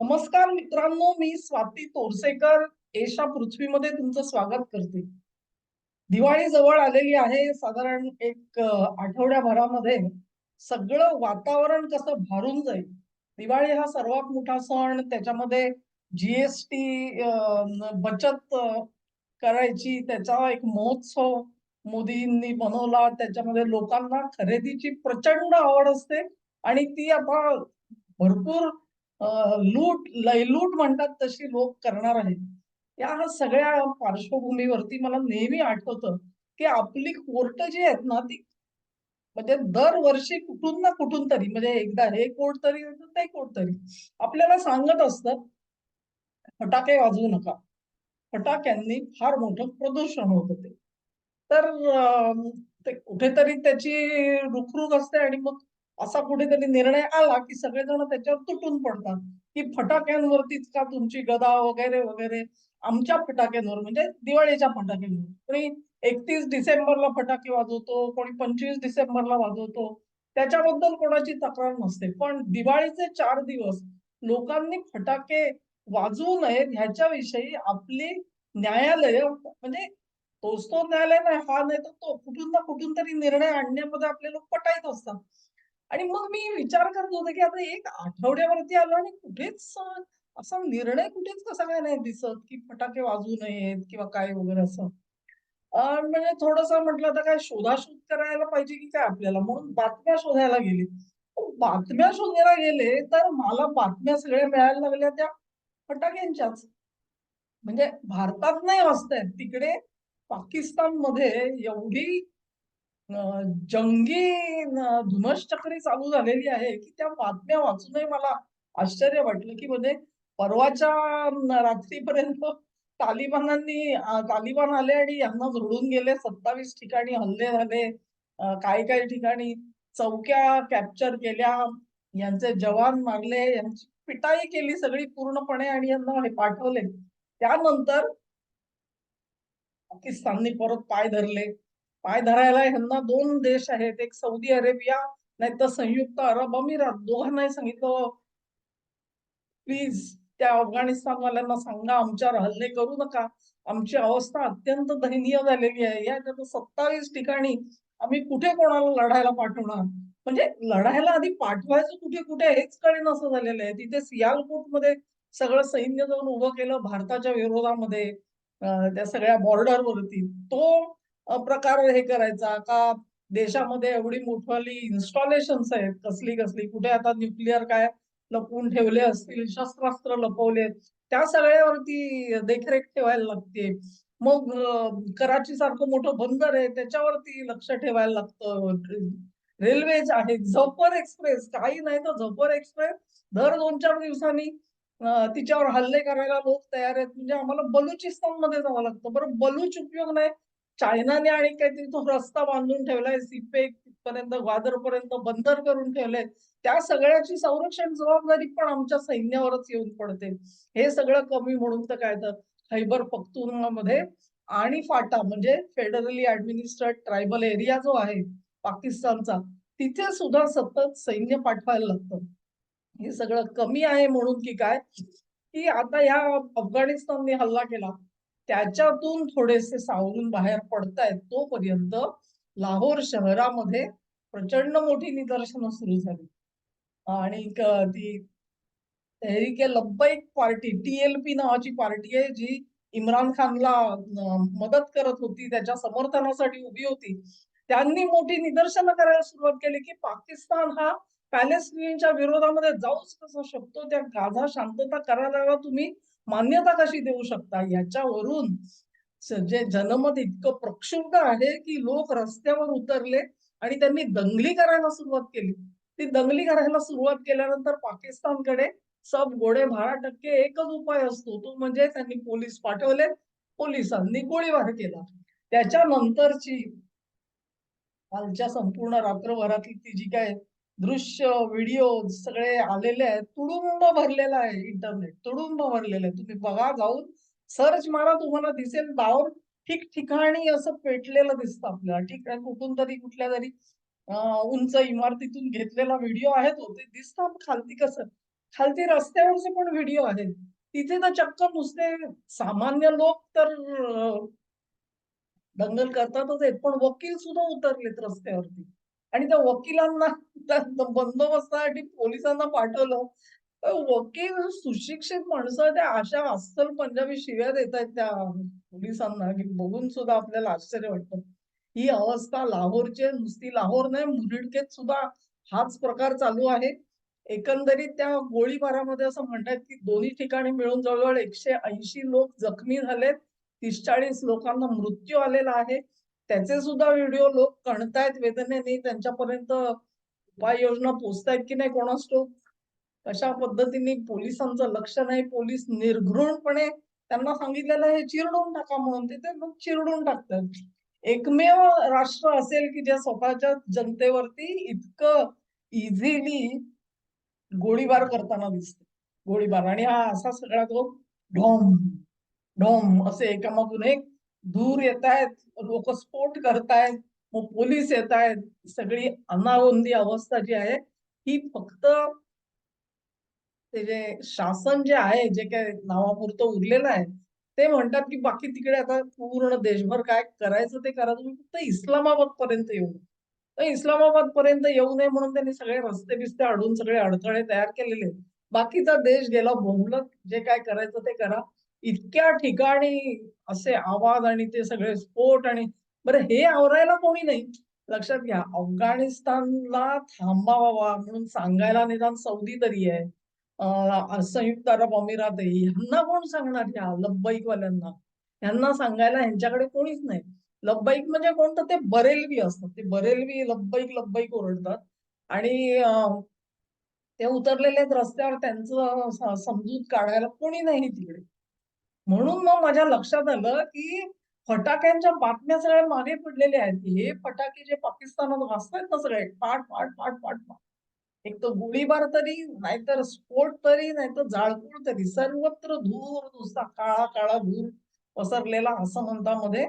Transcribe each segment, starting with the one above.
नमस्कार मित्रांनो मी स्वाती तोरसेकर. एशा पृथ्वीमध्ये तुमचं स्वागत करते. दिवाळी जवळ आलेली आहे. साधारण एक आठवड्याभरामध्ये सगळं वातावरण कसं भारून जाईल? दिवाळी हा सर्वात मोठा सण. त्याच्यामध्ये जीएसटी बचत करायची. त्याचा एक महोत्सव मोदींनी बनवला. त्याच्यामध्ये लोकांना खरेदीची प्रचंड आवड असते. आणि ती आता भरपूर लूट लयलूट म्हणतात तशी लोक करणार आहेत. या सगळ्या पार्श्वभूमीवरती मला नेहमी आठवतं की आपली कोर्ट जी आहेत ना ती म्हणजे दरवर्षी कुठून ना कुठून तरी म्हणजे एकदा हे कोर्ट तरी ते कोर्ट तरी आपल्याला सांगत असतात फटाके वाजवू नका. फटाक्यांनी फार मोठं प्रदूषण होत होते. तर ते कुठेतरी त्याची रुखरुख असते आणि मग असा कुठेतरी निर्णय आला की सगळेजण त्याच्यावर तुटून पडतात. की फटाक्यांवरतीच का तुमची गदा वगैरे वगैरे आमच्या फटाक्यांवर म्हणजे दिवाळीच्या फटाक्यांवर. कोणी एकतीस डिसेंबरला फटाके वाजवतो कोणी पंचवीस डिसेंबरला वाजवतो. त्याच्याबद्दल कोणाची तक्रार नसते. पण दिवाळीचे चार दिवस लोकांनी फटाके वाजवू नयेत ह्याच्याविषयी आपली न्यायालय म्हणजे तोच तो न्यायालय नाही हा नाही तर तो कुठून ना कुठून तरी निर्णय आणण्यामध्ये आपले लोक पटायत असतात. आणि मग मी विचार करत होते की आता एक आठवड्यावरती आलो आणि कुठेच असा निर्णय कुठेच कसा काय नाही दिसत की फटाके वाजू नयेत किंवा काय वगैरे असं. म्हणजे थोडस म्हटलं तर काय शोधाशोध करायला पाहिजे की काय आपल्याला? म्हणून बातम्या शोधायला गेली. बातम्या शोधायला गेले तर मला बातम्या सगळ्या मिळायला लागल्या त्या फटाक्यांच्याच. म्हणजे भारतात नाही वाचतायत. तिकडे पाकिस्तानमध्ये एवढी अं, जंगी न- धुमश्चक्री चालू झालेली आहे की त्या बातम्या वाचूनही मला आश्चर्य वाटलं की म्हणजे परवाच्या रात्रीपर्यंत तालिबानांनी अं, तालिबान आले आणि यांना झोडून गेले सत्तावीस ठिकाणी हल्ले झाले अं, काही काही ठिकाणी चौक्या कॅप्चर केल्या यांचे जवान मारले यांची पिटाई केली सगळी पूर्णपणे आणि यांना हे पाठवले. त्यानंतर पाकिस्तानने परत पाय धरले. पाय धरायला ह्यांना दोन देश आहेत. एक सौदी अरेबिया नाहीतर संयुक्त अरब अमिरात. दोघांनाही सांगितलं हो, प्लीज त्या अफगाणिस्तानवाल्यांना सांगा आमच्यावर हल्ले करू नका. आमची अवस्था अत्यंत दयनीय झालेली आहे. या सत्तावीस ठिकाणी आम्ही कुठे कोणाला लढायला पाठवणार? म्हणजे लढायला आधी पाठवायचं कुठे कुठे हेच कळेन असं झालेलं आहे. तिथे सियालकोटमध्ये सगळं सैन्य जाऊन उभं केलं भारताच्या विरोधामध्ये त्या सगळ्या बॉर्डरवरती तो प्रकार हे करायचा? का देशामध्ये एवढी मोठवाली इन्स्टॉलेशन्स आहेत? कसली कसली? कुठे आता न्यूक्लिअर काय लपवून ठेवले असतील? शस्त्रास्त्र लपवले त्या सगळ्यावरती देखरेख ठेवायला लागते. मग कराची सारखं मोठं बंदर आहे त्याच्यावरती लक्ष ठेवायला लागतं. रेल्वेज आहे झपर एक्सप्रेस. काही नाही तर झपर एक्सप्रेस दर दोन चार दिवसांनी तिच्यावर हल्ले करायला लोक तयार आहेत. म्हणजे आम्हाला बलुचिस्तानमध्ये जावं लागतं. बरं बलूच उपयोग नाही. चायनाने आणि काहीतरी तो रस्ता बांधून ठेवलाय सीपेक पर्यंत ग्वादर पर्यंत बंदर करून ठेवलंय. त्या सगळ्याची संरक्षण जबाबदारी पण आमच्या सैन्यावरच येऊन पडते. हे सगळं कमी म्हणून तर काय तर खैबर पख्तुनमध्ये आणि फाटा म्हणजे फेडरली ऍडमिनिस्ट्रेट ट्रायबल एरिया जो आहे पाकिस्तानचा तिथे सुद्धा सतत सैन्य पाठवायला लागतं. हे सगळं कमी आहे म्हणून की काय? की आता ह्या अफगाणिस्तानने हल्ला केला. त्याच्यातून थोडेसे सावरून बाहेर पडतायत तोपर्यंत लाहोर शहरामध्ये प्रचंड मोठी निदर्शनं सुरू झाली. आणि ती तहरीके लब्बैक पार्टी टीएलपी नावाची पार्टी आहे जी इम्रान खानला मदत करत होती त्याच्या समर्थनासाठी उभी होती. त्यांनी मोठी निदर्शनं करायला सुरुवात केली की पाकिस्तान हा पॅलेस्टिनीच्या विरोधामध्ये जाऊच कसा शकतो? त्या गाझा शांतता कराराला तुम्ही मान्यता कशी देऊ शकता? याच्यावरून जे जनमत इतकं प्रक्षुब्ध आहे की लोक रस्त्यावर उतरले आणि त्यांनी दंगली करायला सुरुवात केली. ती दंगली करायला सुरुवात केल्यानंतर पाकिस्तानकडे सब गोडे बारा टक्के एकच उपाय असतो. तो म्हणजे त्यांनी पोलीस पाठवले पोलिसांनी गोळीबार केला. त्याच्यानंतरची कालच्या संपूर्ण रात्रभरातली ती जी काय दृश्य व्हिडिओ सगळे आलेले आहेत. तुडुंब भरलेला आहे इंटरनेट तुडुंब भरलेलं आहे. तुम्ही बघा जाऊन सर्च मारा तुम्हाला दिसेल बावर ठिकठिकाणी असं पेटलेलं दिसतं आपल्याला. ठीक आहे कुठून तरी कुठल्या तरी उंच इमारतीतून घेतलेला व्हिडिओ आहे तो. ते दिसतात खालती कसं? खालती रस्त्यावरचे पण व्हिडिओ आहेत. तिथे तर चक्क नुसते सामान्य लोक तर दंगल करतातच आहेत. पण वकील सुद्धा उतरलेत रस्त्यावरती. आणि त्या वकिलांना बंदोबस्तासाठी पोलिसांना पाठवलं. तर वकील सुशिक्षित माणसं त्या अशा अस्सल पंजाबी शिव्या देत आहेत त्या पोलिसांना की बघून सुद्धा आपल्याला आश्चर्य वाटतं. ही अवस्था लाहोरची नुसती लाहोर नाही मुरिडकेत सुद्धा हाच प्रकार चालू आहे. एकंदरीत त्या गोळीबारामध्ये असं म्हणतात की दोन्ही ठिकाणी मिळून जवळजवळ एकशे ऐंशी लोक जखमी झालेत. तीस चाळीस लोकांना मृत्यू आलेला आहे. त्याचे सुद्धा व्हिडिओ लोक कणतायत वेदनेने त्यांच्यापर्यंत उपाययोजना पोचतायत की नाही कोणास ठाऊक? कशा पद्धतीने पोलिसांचं लक्ष नाही पोलीस निर्घृणपणे त्यांना सांगितलेलं हे चिरडून टाका म्हणून. ते ते मग चिरडून टाकतात. एकमेव राष्ट्र असेल की ज्या स्वतःच्या जनतेवरती इतकं इझिली गोळीबार करताना दिसते. गोळीबार. आणि हा असा सगळा तो ढोम ढोम असे एकामागून एक दूर येत आहेत लोक स्फोट करतायत मग पोलीस येत आहेत सगळी अनागोंदी अवस्था जी आहे ही फक्त ते जे शासन जे आहे जे काय नावापुरतं उरलेलं आहे ते म्हणतात की बाकी तिकडे आता पूर्ण देशभर काय करायचं ते करा. तुम्ही फक्त इस्लामाबाद पर्यंत येऊ तर इस्लामाबाद पर्यंत येऊ नये म्हणून त्यांनी सगळे रस्ते बिस्ते अडून सगळे अडथळे तयार केलेले बाकीचा देश गेला बोमलत जे काय करायचं ते करा. इतक्या ठिकाणी असे आवाज आणि ते सगळे स्फोट आणि बरं हे आवरायला कोणी नाही. लक्षात घ्या अफगाणिस्तानला थांबावा म्हणून सांगायला निदान सौदी तरी आहे. संयुक्त अरब अमिरात आहे ह्यांना कोण सांगणार ह्या लब्बाईक वाल्यांना ह्यांना सांगायला ह्यांच्याकडे कोणीच नाही. लब्बाईक म्हणजे कोणतं? ते बरेलवी असतात. ते बरेलवी लब्बाईक लब्बाईक ओरडतात. आणि ते उतरलेले रस्त्यावर. त्यांचं समजूत काढायला कोणी नाही तिकडे. म्हणून मग माझ्या लक्षात आलं की फटाक्यांच्या बातम्या सगळ्या मागे पडलेल्या आहेत हे फटाके जे पाकिस्तानात वाचतायत ना सगळे पाट पाट पाट पाट पाट. एक तर गोळीबार तरी नाहीतर स्फोट तरी नाहीतर जाळपोळ तरी सर्वत्र धूर नुसता काळा काळा धूर पसरलेला असं म्हणता मध्ये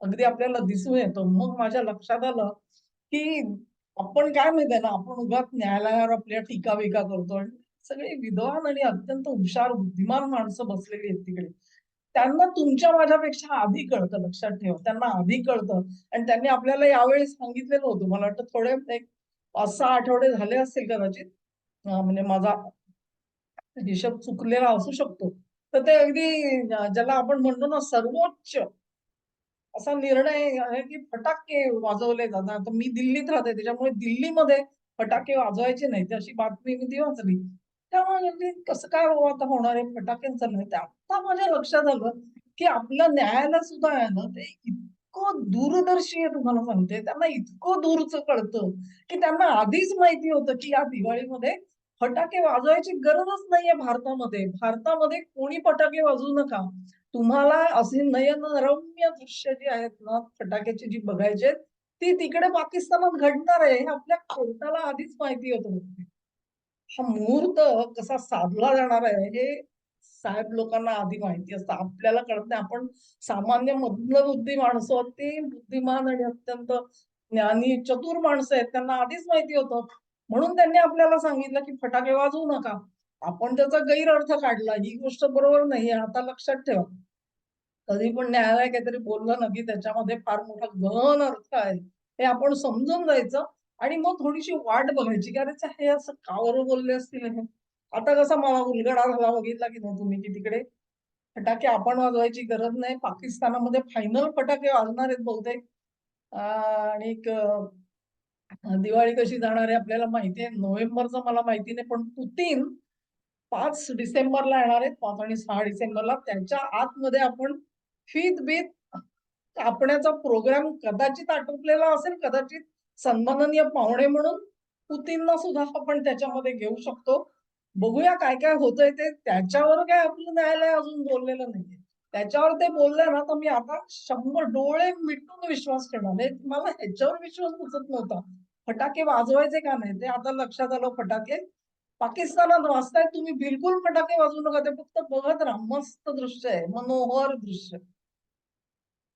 अगदी आपल्याला दिसून येतं. मग माझ्या लक्षात आलं की आपण काय माहितीये ना आपण उगाच न्यायालयावर आपल्या टीका बिका करतो आणि सगळे विद्वान आणि अत्यंत हुशार बुद्धिमान माणसं बसलेली आहेत तिकडे. त्यांना तुमच्या माझ्यापेक्षा आधी कळतं लक्षात ठेवा. त्यांना आधी कळतं. आणि त्यांनी आपल्याला यावेळी सांगितलेलं होतं. मला वाटतं थोडे एक पाच सहा आठवडे झाले असतील कदाचित. म्हणजे माझा हिशोब चुकलेला असू शकतो. तर ते अगदी ज्याला आपण म्हणतो ना सर्वोच्च असा निर्णय आहे की फटाके वाजवले जातात. मी दिल्लीत राहते. त्याच्यामुळे दिल्लीमध्ये फटाके वाजवायचे नाही अशी बातमी मी ती वाचली. त्यामुळे कसं काय बाबा आता होणार आहे? फटाक्यांचं नाही ते आता माझ्या लक्षात आलं की आपलं न्यायालय सुद्धा आहे ना ते इतकं दूरदर्शी आहे तुम्हाला सांगते. त्यांना इतकं दूरचं कळतं की त्यांना आधीच माहिती होतं की या दिवाळीमध्ये फटाके वाजवायची गरजच नाहीये भारतामध्ये. भारतामध्ये कोणी फटाके वाजवू नका. तुम्हाला असे नयनरम्य दृश्य जी आहेत ना फटाक्याची जी बघायची आहेत, ती तिकडे पाकिस्तानात घडणार आहे. हे आपल्या कोर्टाला आधीच माहिती होतं. हा मुहूर्त कसा साधला जाणार आहे हे साहेब लोकांना आधी माहिती असतं. आपल्याला कळत नाही. आपण सामान्य मध्यबुद्धी माणसं आहोत, ते बुद्धिमान आणि अत्यंत ज्ञानी चतुर माणसं आहेत. त्यांना आधीच माहिती होतं. म्हणून त्यांनी आपल्याला सांगितलं की फटाके वाजवू नका. आपण त्याचा गैरअर्थ काढला. ही गोष्ट बरोबर नाही आता लक्षात ठेवा. कधी पण न्यायालय काहीतरी बोललं ना की त्याच्यामध्ये फार मोठा गहन अर्थ आहे. हे आपण समजून जायचं. आणि मग थोडीशी वाट बघायची की अरे हे असं कावर बोलले असतील हे? आता कसा मला उलगडा झाला बघितला की नाही तुम्ही की तिकडे? फटाके आपण वाजवायची गरज नाही. पाकिस्तानामध्ये फायनल फटाके वाजणार आहेत बहुतेक. आणि दिवाळी कशी जाणार आहे आपल्याला माहिती आहे. नोव्हेंबरचं मला माहिती नाही पण पुतीन पाच डिसेंबरला येणार आहेत. पाच आणि सहा डिसेंबरला. त्यांच्या आतमध्ये आपण फीत बीत कापण्याचा प्रोग्राम कदाचित आटोपलेला असेल कदाचित सन्माननीय पाहुणे म्हणून पुतीनला सुद्धा आपण त्याच्यामध्ये घेऊ शकतो. बघूया काय काय होतंय ते. त्याच्यावर काय आपलं न्यायालय अजून बोललेलं नाहीये. त्याच्यावर ते बोलले ना तर मी आता शंभर डोळे मिटून विश्वास ठेवणार. मला ह्याच्यावर विश्वास बसत नव्हता. फटाके वाजवायचे का नाही ते आता लक्षात आलं फटाके. पाकिस्तानात वाचताय तुम्ही बिलकुल फटाके वाजवू नका. ते फक्त बघत राहा. मस्त दृश्य आहे. मनोहर दृश्य.